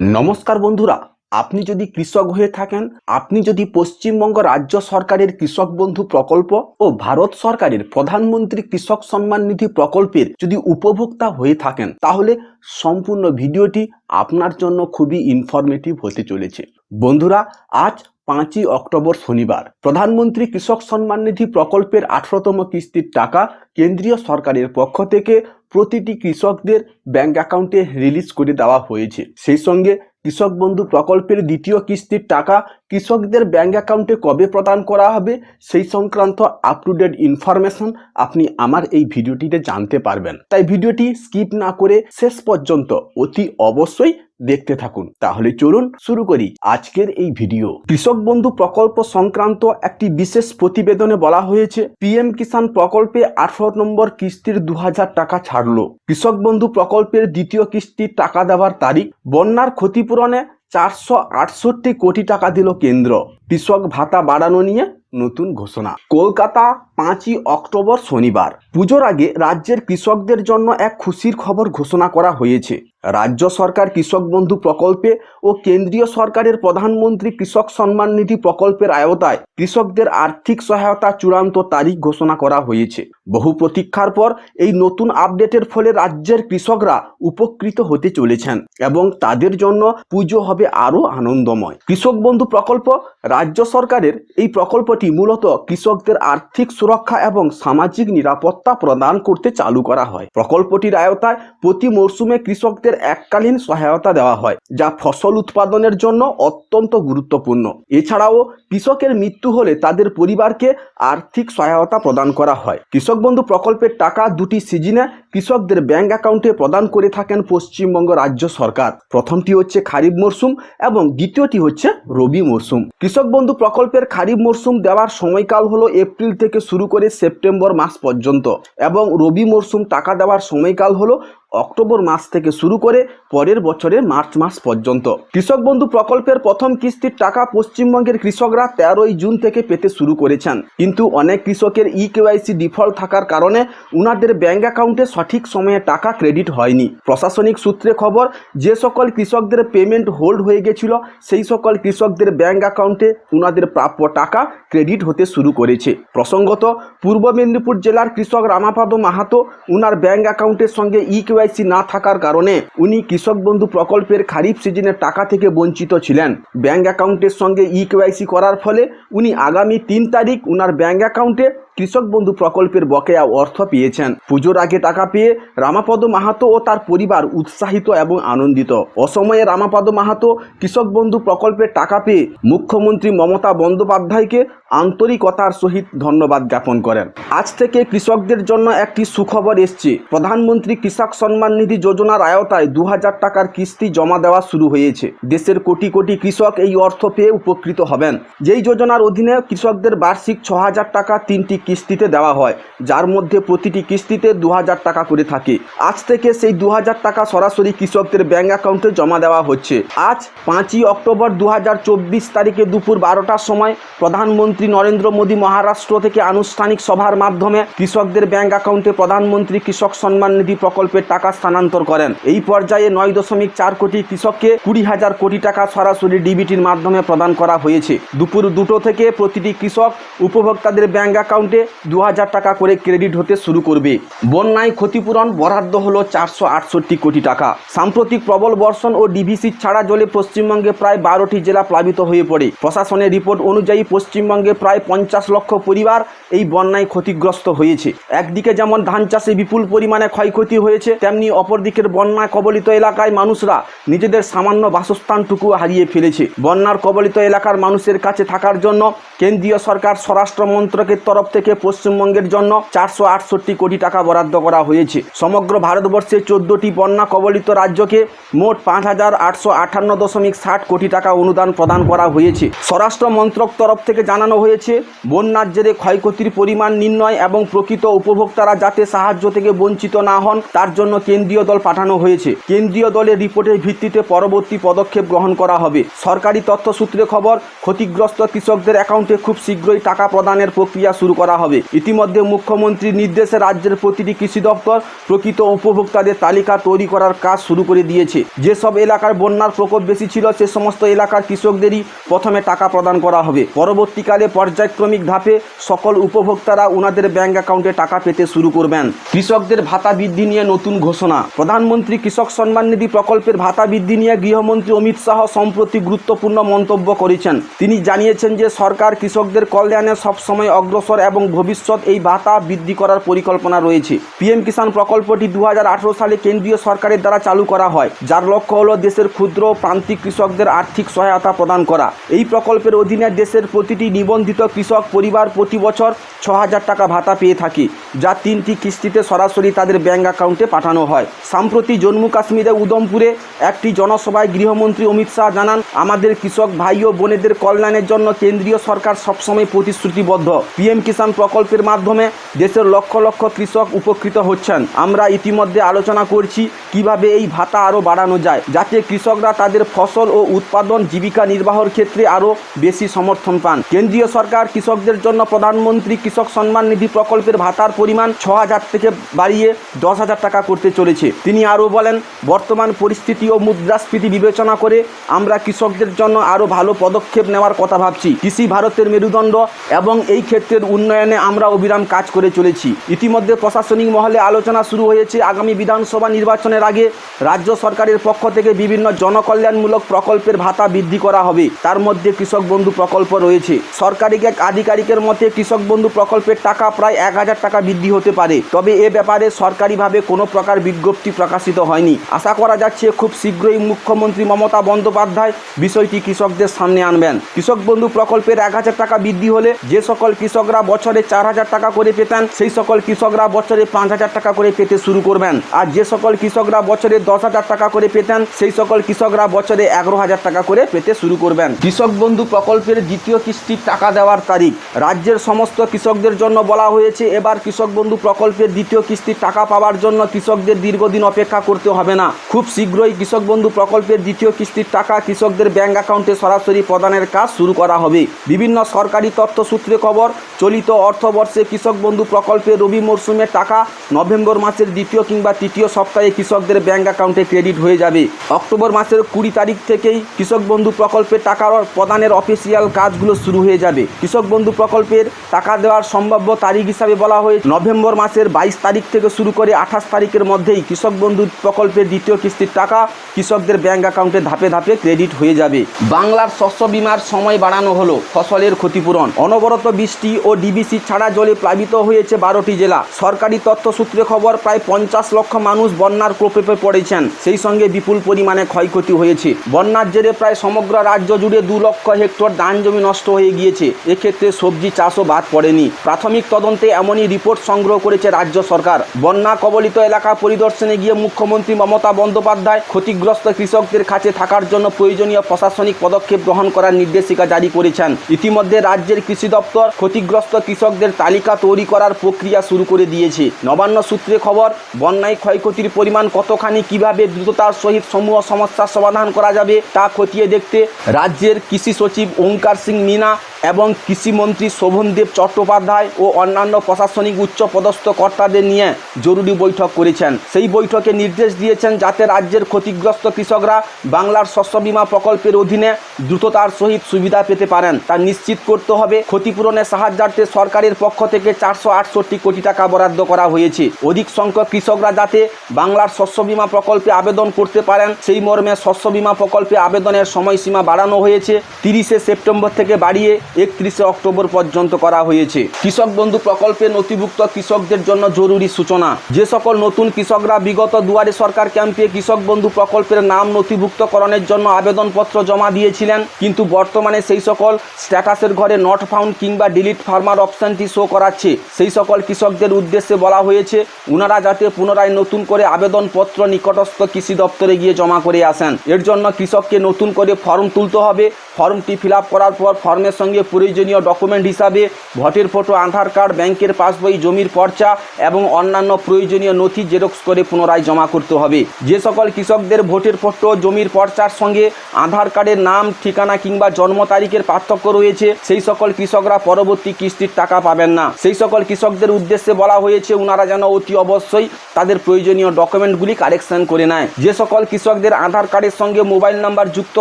নমস্কার বন্ধুরা, আপনি যদি কৃষক হয়ে থাকেন, আপনি যদি পশ্চিমবঙ্গ রাজ্য সরকারের কৃষক বন্ধু প্রকল্প ও ভারত সরকারের প্রধানমন্ত্রী কৃষক সম্মান নিধি প্রকল্পের যদি উপভোক্তা হয়ে থাকেন, তাহলে সম্পূর্ণ ভিডিওটি আপনার জন্য খুবই ইনফরমেটিভ হতে চলেছে। বন্ধুরা, আজ পাঁচই অক্টোবর শনিবার, প্রধানমন্ত্রী কৃষক সম্মান নিধি প্রকল্পের আঠারোতম কিস্তির টাকা কেন্দ্রীয় সরকারের পক্ষ থেকে প্রতিটি কৃষকদের ব্যাংক অ্যাকাউন্টে রিলিজ করে দেওয়া হয়েছে। সেই সঙ্গে কৃষক বন্ধু প্রকল্পের দ্বিতীয় কিস্তির টাকা কৃষকদের ব্যাংক অ্যাকাউন্টে কবে প্রদান করা হবে সেই সংক্রান্ত আপ টু ডেট ইনফরমেশন আপনি আমার এই ভিডিওটিতে জানতে পারবেন। তাই ভিডিওটি স্কিপ না করে শেষ পর্যন্ত অতি অবশ্যই দেখতে থাকুন। তাহলে চলুন শুরু করি আজকের এই ভিডিও। কৃষক বন্ধু প্রকল্প সংক্রান্ত একটি বিশেষ প্রতিবেদনে বলা হয়েছে, পিএম কিষাণ প্রকল্পে আঠারো নম্বর কিস্তির দু হাজার টাকা ছাড়লো। কৃষক বন্ধু প্রকল্পের দ্বিতীয় কিস্তির টাকা দেওয়ার তারিখ, বন্যার ক্ষতিপূরণে চারশো আটষট্টি কোটি টাকা দিল কেন্দ্র। কৃষক ভাতা বাড়ানো নিয়ে নতুন ঘোষণা। কলকাতা, পাঁচই অক্টোবর শনিবার। পুজোর আগে রাজ্যের কৃষকদের জন্য এক খুশির খবর ঘোষণা করা হয়েছে। রাজ্য সরকার কৃষক বন্ধু প্রকল্পে ও কেন্দ্রীয় সরকারের প্রধানমন্ত্রী কৃষক সম্মান নিধি প্রকল্পের আয়তায় কৃষকদের আর্থিক সহায়তা চূড়ান্ত তারিখ ঘোষণা করা হয়েছে। বহু প্রতীক্ষার পর এই নতুন আপডেটের ফলে রাজ্যের কৃষকরা উপকৃত হতে চলেছেন এবং তাদের জন্য পুজো হবে আরও আনন্দময়। কৃষক বন্ধু প্রকল্প রাজ্য সরকারের এই প্রকল্পটি মূলত কৃষকদের আর্থিক সুরক্ষা এবং সামাজিক নিরাপত্তা প্রদান করতে চালু করা হয়। প্রকল্পটির আয়তায় প্রতি মরশুমে কৃষকদের এককালীন সহায়তা দেওয়া হয়, যা ফসল উৎপাদনের জন্য অত্যন্ত গুরুত্বপূর্ণ। এছাড়াও কৃষকের মৃত্যু হলে তাদের পরিবারকে আর্থিক সহায়তা প্রদান করা হয়। কৃষক বন্ধু প্রকল্পের টাকা দুটি সিজনে কৃষকদের ব্যাংক অ্যাকাউন্টে প্রদান করে থাকেন পশ্চিমবঙ্গ রাজ্য সরকার। প্রথমটি হচ্ছে খারিফ মরশুম এবং দ্বিতীয়টি হচ্ছে রবি মরশুম কৃষক বন্ধু প্রকল্পের খারিফ মরশুম দেওয়ার সময়কাল হলো এপ্রিল থেকে শুরু করে সেপ্টেম্বর মাস পর্যন্ত এবং রবি মরশুম টাকা দেওয়ার সময়কাল হলো অক্টোবর মাস থেকে শুরু করে পরের বছরের মার্চ মাস পর্যন্ত। কৃষক বন্ধু প্রকল্পের প্রথম কিস্তির টাকা পশ্চিমবঙ্গের কৃষকরা তেরোই জুন থেকে পেতে শুরু করেছেন। কিন্তু অনেক কৃষকের ই কেওয়াইসি ডিফল্ট থাকার কারণে উনাদের ব্যাংক অ্যাকাউন্টে সঠিক সময়ে টাকা ক্রেডিট হয়নি। প্রশাসনিক সূত্রে খবর, যে সকল কৃষকদের পেমেন্ট হোল্ড হয়ে গেছিল, সেই সকল কৃষকদের ব্যাংক অ্যাকাউন্টে উনাদের প্রাপ্য টাকা ক্রেডিট হতে শুরু করেছে। প্রসঙ্গত, পূর্ব মেদিনীপুর জেলার কৃষক রামাপাদ মাহাতো উনার ব্যাংক অ্যাকাউন্টের সঙ্গে ই কেওয়াইসি না থাকার কারণে উনি কৃষক বন্ধু প্রকল্পের খারিফ সিজনের টাকা থেকে বঞ্চিত ছিলেন। ব্যাঙ্ক অ্যাকাউন্টের সঙ্গে ই কেওয়াইসি করার ফলে উনি আগামী তিন তারিখ উনার ব্যাঙ্ক অ্যাকাউন্টে কৃষক বন্ধু প্রকল্পের বকেয়া অর্থ পেয়েছেন। পুজোর আগে টাকা পেয়ে রামাপদ মাহাতো ও তার পরিবার উৎসাহিত এবং আনন্দিত। অসময়ে রামাপদ মাহাতো কৃষক বন্ধু প্রকল্পের টাকা পেয়ে মুখ্যমন্ত্রী মমতা বন্দ্যোপাধ্যায়কে আন্তরিকতার সহিত ধন্যবাদ জ্ঞাপন করেন। আজ থেকে কৃষকদের জন্য একটি সুখবর এসছে। প্রধানমন্ত্রী কৃষক সম্মান নিধি যোজনার আয়তায় দু হাজার টাকার কিস্তি জমা দেওয়া শুরু হয়েছে। দেশের কোটি কোটি কৃষক এই অর্থ পেয়ে উপকৃত হবেন। যেই যোজনার অধীনে কৃষকদের বার্ষিক ছ টাকা তিনটি কিস্তিতে দেওয়া হয়, যার মধ্যে প্রতিটি কিস্তিতে দু হাজার টাকা করে থাকে। আজ থেকে সেই দু হাজার টাকা সরাসরি কৃষকদের ব্যাঙ্ক অ্যাকাউন্টে জমা দেওয়া হচ্ছে। আজ পাঁচই অক্টোবর দু হাজার চব্বিশ তারিখে দুপুর বারোটার সময় প্রধানমন্ত্রী নরেন্দ্র মোদী মহারাষ্ট্র থেকে আনুষ্ঠানিক সভার মাধ্যমে কৃষকদের ব্যাঙ্ক অ্যাকাউন্টে প্রধানমন্ত্রী কৃষক সম্মান নিধি প্রকল্পের টাকা স্থানান্তর করেন। এই পর্যায়ে নয় দশমিক চার কোটি কৃষককে কুড়ি হাজার কোটি টাকা সরাসরি ডিবিটির মাধ্যমে প্রদান করা হয়েছে। দুপুর দুটো থেকে প্রতিটি কৃষক উপভোক্তাদের ব্যাঙ্ক অ্যাকাউন্টে দু হাজার টাকা করে ক্রেডিট হতে শুরু করবে। বন্যায় ক্ষতিপূরণ বরাদ্দ হলো চারশো আটষট্টি কোটি টাকা। সাম্প্রতিক প্রবল বর্ষণ ও ডিভিসি ছাড়া জলে পশ্চিমবঙ্গে প্রায় বারোটি জেলা প্লাবিত হয়ে পড়ে। প্রশাসনের রিপোর্ট অনুযায়ী পশ্চিমবঙ্গে প্রায় পঞ্চাশ লক্ষ পরিবার এই বন্যায় ক্ষতিগ্রস্ত হয়েছে। একদিকে যেমন ধান চাষে বিপুল পরিমাণে ক্ষয়ক্ষতি হয়েছে, তেমনি অপরদিকের বন্যা কবলিত এলাকায় মানুষরা নিজেদের সামান্য বাসস্থানটুকু হারিয়ে ফেলেছে। বন্যার কবলিত এলাকার মানুষের কাছে থাকার জন্য কেন্দ্রীয় সরকার স্বরাষ্ট্র মন্ত্রকের তরফ থেকে পশ্চিমবঙ্গের জন্য চারশো আটষট্টি কোটি টাকা বরাদ্দ করা হয়েছে। সমগ্র ভারতবর্ষে চোদ্দটি বন্যা কবলিত রাজ্যকে মোট পাঁচ হাজার আটশো আটান্ন দশমিক ষাট কোটি টাকা অনুদান প্রদান করা হয়েছে। স্বরাষ্ট্র মন্ত্রক তরফ থেকে জানানো হয়েছে বন্যার জেরে ক্ষয়ক্ষতির পরিমাণ নির্ণয় এবং প্রকৃত উপভোক্তারা যাতে সাহায্য থেকে বঞ্চিত না হন, তার জন্য কেন্দ্রীয় দল পাঠানো হয়েছে। কেন্দ্রীয় দলের রিপোর্টের ভিত্তিতে পরবর্তী পদক্ষেপ গ্রহণ করা হবে। সরকারি তথ্য সূত্রে খবর, ক্ষতিগ্রস্ত কৃষকদের অ্যাকাউন্টে খুব শীঘ্রই টাকা প্রদানের প্রক্রিয়া শুরু করা করা হবে। ইতিমধ্যে মুখ্যমন্ত্রীর নির্দেশে রাজ্যের প্রতিটি কৃষি দপ্তর প্রকৃত উপভোক্তাদের তালিকা তৈরি করার কাজ শুরু করে দিয়েছে। যেসব এলাকার বন্যার প্রকোপ বেশি ছিল, সে সমস্ত এলাকার কৃষকদেরই প্রথমে টাকা প্রদান করা হবে। পরবর্তীকালে পর্যায়ক্রমিক ধাপে সকল উপভোক্তারা ওনাদের ব্যাংক অ্যাকাউন্টে টাকা পেতে শুরু করবেন। কৃষকদের ভাতা বৃদ্ধি নিয়ে নতুন ঘোষণা। প্রধানমন্ত্রী কৃষক সম্মান নিধি প্রকল্পের ভাতা বৃদ্ধি নিয়ে গৃহমন্ত্রী অমিত শাহ সম্প্রতি গুরুত্বপূর্ণ মন্তব্য করেছেন। তিনি জানিয়েছেন যে, সরকার কৃষকদের কল্যাণে সবসময় অগ্রসর এবং ভবিষ্যৎ এই ভাতা বৃদ্ধি করার পরিকল্পনা রয়েছে। পিএম কিষাণ প্রকল্পটি দুহাজার আঠারো সালে কেন্দ্রীয় সরকারের দ্বারা চালু করা হয়, যার লক্ষ্য হল দেশের ক্ষুদ্র প্রান্তিক কৃষকদের আর্থিক সহায়তা প্রদান করা। এই প্রকল্পের অধীনে দেশের প্রতিটি নিবন্ধিত কৃষক পরিবার প্রতি বছর ছ হাজার টাকা ভাতা পেয়ে থাকে, যা তিনটি কিস্তিতে সরাসরি তাদের ব্যাঙ্ক অ্যাকাউন্টে পাঠানো হয়। সম্প্রতি জম্মু কাশ্মীরে উদমপুরে একটি জনসভায় গৃহমন্ত্রী অমিত শাহ জানান, আমাদের কৃষক ভাই ও বোনেদের কল্যাণের জন্য কেন্দ্রীয় সরকার সবসময় প্রতিশ্রুতিবদ্ধ। পিএম কিষাণ প্রকল্পের মাধ্যমে দেশের লক্ষ লক্ষ কৃষক উপকৃত হচ্ছেন। আমরা ইতিমধ্যে আলোচনা করছি কীভাবে এই ভাতা আরও বাড়ানো যায়, যাতে কৃষকরা তাদের ফসল ও উৎপাদন জীবিকা নির্বাহের ক্ষেত্রে আরও বেশি সমর্থন পান। কেন্দ্রীয় সরকার কৃষকদের জন্য প্রধানমন্ত্রী কৃষক সম্মান নিধি প্রকল্পের ভাতার পরিমাণ ছ হাজার থেকে বাড়িয়ে দশ হাজার টাকা করতে চলেছে। তিনি আরও বলেন, বর্তমান পরিস্থিতি ও মুদ্রাস্ফীতি বিবেচনা করে আমরা কৃষকদের জন্য আরও ভালো পদক্ষেপ নেওয়ার কথা ভাবছি। কৃষি ভারতের মেরুদণ্ড এবং এই ক্ষেত্রের উন্নয়নে আমরা অবিরাম কাজ করে চলেছি। ইতিমধ্যে প্রশাসনিক মহলে আলোচনা শুরু হয়েছে আগামী বিধানসভা নির্বাচনের আগে রাজ্য সরকারের পক্ষ থেকে বিভিন্ন জনকল্যাণমূলক প্রকল্পের ভাতা বৃদ্ধি করা হবে। তার মধ্যে কৃষক বন্ধু প্রকল্প রয়েছে। সরকারি এক আধিকারিকের মতে কৃষক বন্ধু প্রকল্পের টাকা প্রায় এক হাজার টাকা বৃদ্ধি হতে পারে। তবে এ ব্যাপারে সরকারিভাবে কোনো প্রকার বিজ্ঞপ্তি প্রকাশিত হয়নি। আশা করা যাচ্ছে খুব শীঘ্রই মুখ্যমন্ত্রী মমতা বন্দ্যোপাধ্যায় বিষয়টি কৃষকদের সামনে আনবেন। কৃষক বন্ধু প্রকল্পের এক হাজার টাকা বৃদ্ধি হলে যে সকল কৃষকরা বছরে চার হাজার টাকা করে পেতেন, সেই সকল কৃষকরা বছরে পাঁচ হাজার টাকা করে পেতে শুরু করবেন। আর যে সকল কৃষকরা বছরে দশ হাজার টাকা করে পেতেন, সেই সকল কৃষকরা বছরে এগারো হাজার টাকা করে পেতে শুরু করবেন। কৃষক বন্ধু প্রকল্পের দ্বিতীয় কিস্তির টাকা দেওয়ার তারিখ। রাজ্যের সমস্ত কৃষকদের জন্য বলা হয়েছে, এবার কৃষক বন্ধু প্রকল্পের দ্বিতীয় কিস্তির টাকা পাওয়ার জন্য কৃষকদের দীর্ঘদিন অপেক্ষা করতে হবে না। খুব শীঘ্রই কৃষক বন্ধু প্রকল্পের দ্বিতীয় কিস্তির টাকা কৃষকদের ব্যাংক অ্যাকাউন্টে সরাসরি প্রদানের কাজ শুরু করা হবে। বিভিন্ন সরকারি তথ্য সূত্রে খবর, চলিত অর্থবর্ষে কৃষক বন্ধু প্রকল্পে রবি মরশুমের টাকা, নভেম্বর মাসের দ্বিতীয় কিংবা তৃতীয় সপ্তাহে কৃষকদের ব্যাঙ্ক অ্যাকাউন্টে ক্রেডিট হয়ে যাবে। অক্টোবর মাসের কুড়ি তারিখ থেকেই কৃষক বন্ধু প্রকল্পের টাকা প্রদানের অফিসিয়াল কাজগুলো শুরু হয়ে যাবে। কৃষক বন্ধু প্রকল্পের টাকা দেওয়ার সম্ভাব্য তারিখ হিসাবে বলা হয়েছে নভেম্বর মাসের বাইশ তারিখ থেকে শুরু করে আঠাশ তারিখের মধ্যেই কৃষক বন্ধু প্রকল্পের দ্বিতীয় কিস্তির টাকা কৃষকদের ব্যাঙ্ক অ্যাকাউন্টে ধাপে ধাপে ক্রেডিট হয়ে যাবে। বাংলার শস্য বিমার সময় বাড়ানো হলো ফসলের ক্ষতিপূরণ। অনবরত বৃষ্টি ও ডিবিসি ছাড়া জলে প্লাবিত হয়েছে বারোটি জেলা। সরকারি তথ্য সূত্রে খবর, প্রায় পঞ্চাশ লক্ষ মানুষ বন্যার প্রকোপে পড়েছেন। সেই সঙ্গে বিপুল পরিমাণে ক্ষয়ক্ষতি হয়েছে। বন্যার জেরে প্রায় সমগ্র রাজ্য জুড়ে দু লক্ষ হেক্টর ধান জমি নষ্ট হয়ে গিয়েছে। এক্ষেত্রে সবজি চাষও বাদ পড়েনি। প্রাথমিক তদন্তে এমনই রিপোর্ট সংগ্রহ করেছে রাজ্য সরকার। বন্যা কবলিত এলাকা পরিদর্শনে গিয়ে মুখ্যমন্ত্রী মমতা বন্দ্যোপাধ্যায় ক্ষতিগ্রস্ত কৃষকদের কাছে থাকার জন্য প্রয়োজনীয় প্রশাসনিক পদক্ষেপ গ্রহণ করার নির্দেশিকা জারি করেছেন। ইতিমধ্যে রাজ্যের কৃষি দপ্তর ক্ষতিগ্রস্ত কৃষকদের তালিকা তৈরি করার প্রক্রিয়া শুরু করে দিয়েছে। নবান্ন সূত্রে খবর, বন্যায় ক্ষয়ক্ষতির পরিমাণ কতখানি, কীভাবে দ্রুততার সহিত সমূহ সমস্যার সমাধান করা যাবে, তা খতিয়ে দেখতে রাজ্যের কৃষি সচিব ওঙ্কার সিং মিনা এবং কৃষিমন্ত্রী শোভনদেব চট্টোপাধ্যায় ও অন্যান্য প্রশাসনিক উচ্চ পদস্থ কর্তাদের নিয়ে জরুরি বৈঠক করেছেন। সেই বৈঠকে নির্দেশ দিয়েছেন যাতে রাজ্যের ক্ষতিগ্রস্ত কৃষকরা বাংলার শস্য বিমা প্রকল্পের অধীনে দ্রুততার সহিত সুবিধা পেতে পারেন। তা নিশ্চিত করতে হবে, ক্ষতিপূরণের সাহায্যার্থে সরকারের পক্ষ থেকে চারশো আটষট্টি কোটি টাকা বরাদ্দ করা হয়েছে। অধিক সংখ্যক কৃষকরা যাতে বাংলার শস্য বিমা প্রকল্পে আবেদন করতে পারেন, সেই মর্মে শস্য বিমা প্রকল্পে আবেদনের সময়সীমা বাড়ানো হয়েছে। তিরিশে সেপ্টেম্বর থেকে বাড়িয়ে একত্রিশে অক্টোবর পর্যন্ত করা হয়েছে। কৃষক বন্ধু প্রকল্পে নথিভুক্ত কৃষকদের জন্য জরুরি সূচনা। যে সকল নতুন কৃষকরা বিগত দুয়ারে সরকার ক্যাম্পে কৃষক বন্ধু প্রকল্পের নাম নথিভুক্তকরণের জন্য আবেদনপত্র জমা দিয়েছিলেন, কিন্তু বর্তমানে সেই সকল স্ট্যাটাসের ঘরে নট ফাউন্ড কিংবা ডিলিট ফার্মার অপশানটি শো করাচ্ছে। সেই সকল কৃষকদের উদ্দেশ্যে বলা হয়েছে, উনারা যাতে পুনরায় নতুন করে আবেদনপত্র নিকটস্থ কৃষি দপ্তরে গিয়ে জমা করে আসেন। এর জন্য কৃষককে নতুন করে ফর্ম তুলতে হবে। ফর্মটি ফিল করার পর ফর্মের সঙ্গে প্রয়োজনীয় ডকুমেন্ট হিসাবে, ভোটের ফটো আধার কার্ড ব্যাংকের পাসবই জমির পর্চা এবং অন্যান্য প্রয়োজনীয় নথি জেরক্স করে পুনরায় জমা করতে হবে। যে সকল কৃষকদের ভোটের ফটো জমির পর্চার সঙ্গে আধার কার্ডের নাম, ঠিকানা কিংবা জন্ম তারিখের পার্থক্য রয়েছে, সেই সকল কৃষকরা পরবর্তী কিস্তির টাকা পাবেন না। সেই সকল কৃষকদের উদ্দেশ্যে বলা হয়েছে ওনারা যেন অতি অবশ্যই তাদের প্রয়োজনীয় ডকুমেন্টগুলি কালেকশন করে নেয়। যে সকল কৃষকদের আধার কার্ডের সঙ্গে মোবাইল নাম্বার যুক্ত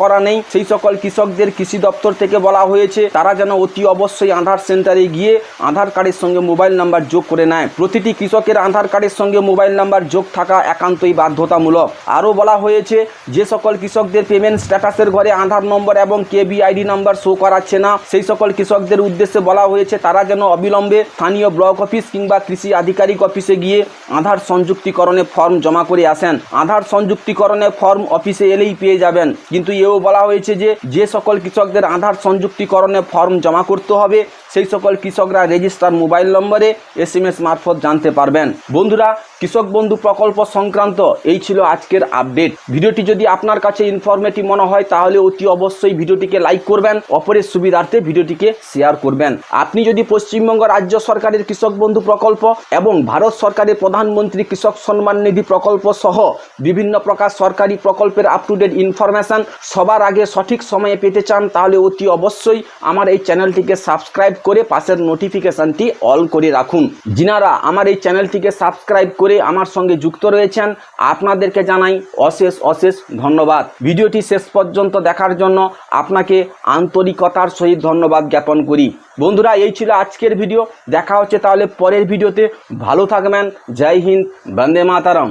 করা নেই, সেই সকল কৃষকদের কৃষি দপ্তর থেকে বলা হয়েছে তারা যেন অতি অবশ্যই আধার সেন্টারে গিয়ে আধার কার্ডের সঙ্গে মোবাইল নাম্বার যোগ করে নেয়। প্রতিটি কৃষকের আধার কার্ডের সঙ্গে মোবাইল নাম্বার যোগ থাকা একান্তই বাধ্যতামূলক। আরও বলা হয়েছে, যে সকল কৃষকদের পেমেন্ট স্ট্যাটাসের ঘরে আধার নম্বর এবং কেবি আইডি নাম্বার শো করাচ্ছে না, সেই সকল কৃষকদের উদ্দেশ্যে বলা হয়েছে, তারা যেন অবিলম্বে স্থানীয় ব্লক অফিস কিংবা কৃষি আধিকারিক অফিসে গিয়ে আধার সংযুক্তিকরণে ফর্ম জমা করে আসেন। আধার সংযুক্তিকরণে ফর্ম অফিসে এলেই পেয়ে যাবেন। কিন্তু এও বলা হয়েছে যে যে সকল কৃষকদের আধার সংযুক্তিকরণে ফর্ম জমা করতে হবে। সেই সকল কৃষকরা রেজিস্টার মোবাইল নম্বরে এস এম এস মারফত জানতে পারবেন। বন্ধুরা, কৃষক বন্ধু প্রকল্প সংক্রান্ত এই ছিল আজকের আপডেট ভিডিওটি যদি আপনার কাছে ইনফরমেটিভ মনে হয়, তাহলে অতি অবশ্যই ভিডিওটিকে লাইক করবেন। অপরের সুবিধার্থে ভিডিওটিকে শেয়ার করবেন। আপনি যদি পশ্চিমবঙ্গ রাজ্য সরকারের কৃষক বন্ধু প্রকল্প এবং ভারত সরকারের প্রধানমন্ত্রী কৃষক সম্মান নিধি প্রকল্প সহ বিভিন্ন প্রকার সরকারি প্রকল্পের আপ টু ডেট ইনফরমেশন সবার আগে সঠিক সময়ে পেতে চান, তাহলে অতি অবশ্যই আমার এই চ্যানেলটিকে সাবস্ক্রাইব করে পাশের নোটিফিকেশনটি অল করে রাখুন। যিনারা আমার এই চ্যানেলটিকে সাবস্ক্রাইব করে আমার সঙ্গে যুক্ত রয়েছেন। আপনাদেরকে জানাই অশেষ অশেষ ধন্যবাদ। ভিডিওটি শেষ পর্যন্ত দেখার জন্য আপনাকে আন্তরিকতার সহিত ধন্যবাদ জ্ঞাপন করি। বন্ধুরা, এই ছিল আজকের ভিডিও। দেখা হচ্ছে তাহলে পরের ভিডিওতে। ভালো থাকবেন। জয় হিন্দ। বন্দে মাতারম।